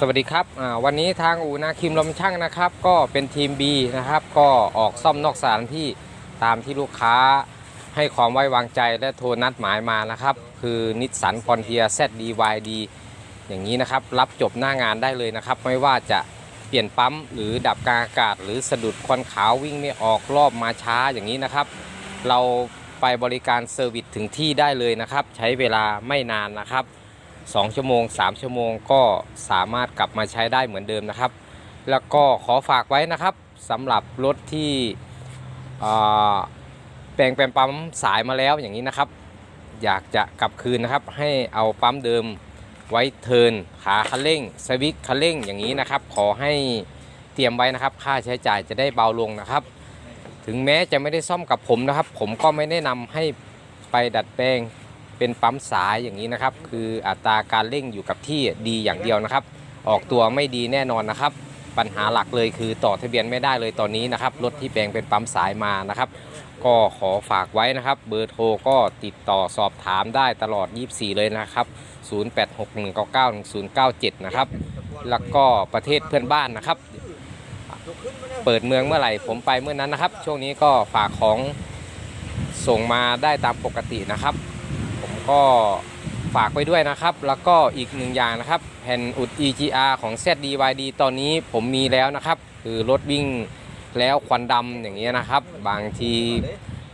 สวัสดีครับวันนี้ทางอู่นาคิมลมช่างนะครับ ก็เป็นทีม B นะครับ ก็ออกซ่อมนอกสถานที่ตามที่ลูกค้าให้ความไว้วางใจและโทรนัดหมายมานะครับ คือนิสสันฟอนเทีย ZDYD อย่างนี้นะครับ รับจบหน้างานได้เลยนะครับ ไม่ว่าจะเปลี่ยนปั๊มหรือดับกลางอากาศ หรือสะดุดควันขาววิ่งไม่ออกรอบมาช้าอย่างนี้นะครับ เราไปบริการเซอร์วิสถึงที่ได้เลยนะครับ ใช้เวลาไม่นานนะครับ 2 ชั่วโมง 3 ชั่วโมงก็สามารถกลับมาใช้ได้เหมือนเดิมนะครับ แล้วก็ขอฝากไว้นะครับสำหรับรถที่แปลงแปลงปั๊มสายมาแล้วอย่างนี้นะครับ อยากจะกลับคืนนะครับ ให้เอาปั๊มเดิมไว้เทินขาคันเร่งสวิตช์คันเร่งอย่างนี้นะครับ ขอให้เตรียมไว้นะครับ ค่าใช้จ่ายจะได้เบาลงนะครับ ถึงแม้จะไม่ได้ซ่อมกับผมนะครับ ผมก็ไม่แนะนำให้ไปดัดแปลง เป็นปั๊มสายอย่างนี้นะครับ คืออัตราการเร่งอยู่กับที่ดีอย่างเดียวนะครับ ออกตัวไม่ดีแน่นอนนะครับ ปัญหาหลักเลยคือต่อทะเบียนไม่ได้เลยตอนนี้นะครับรถที่แปลงเป็นปั๊มสายมานะครับ ก็ขอฝากไว้นะครับ เบอร์โทรก็ติดต่อสอบถามได้ตลอด 24 เลยนะครับ 0861991097 นะครับ แล้วก็ประเทศเพื่อนบ้านนะครับ เปิดเมืองเมื่อไหร่ผมไปเมื่อนั้นนะครับ ช่วงนี้ก็ฝากของส่งมาได้ตามปกตินะครับ ก็ฝากไว้ด้วยนะครับ แล้วก็อีกหนึ่งอย่างนะครับ แผ่นอุด EGR ของ ZDYD ตอนนี้ผมมีแล้วนะครับ คือรถวิ่งแล้วควันดำอย่างเงี้ยนะครับ บางที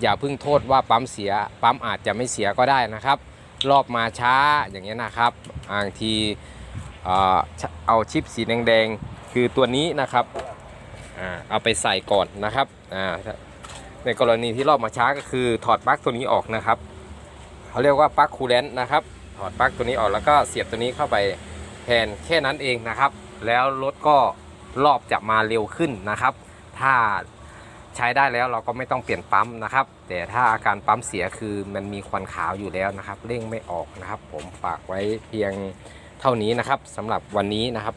อย่าเพิ่งโทษว่าปั๊มเสีย ปั๊มอาจจะไม่เสียก็ได้นะครับ รอบมาช้าอย่างเงี้ยนะครับบางทีเอาชิปสีแดงๆ คือตัวนี้นะครับเอาไปใส่ก่อนนะครับในกรณีที่รอบมาช้าก็คือถอดปลั๊กตัวนี้ออกนะครับ เขาเรียกว่าปลั๊กคูลเลนต์นะครับถอดปลั๊กตัวนี้ออกแล้วก็เสียบตัวนี้เข้าไปแทนแค่นั้นเองนะครับ แล้วรถก็รอบจะมาเร็วขึ้นนะครับ ถ้าใช้ได้แล้วเราก็ไม่ต้องเปลี่ยนปั๊มนะครับ แต่ถ้าอาการปั๊มเสียคือมันมีควันขาวอยู่แล้วนะครับ เร่งไม่ออกนะครับ ผมฝากไว้เพียงเท่านี้นะครับสำหรับวันนี้นะครับ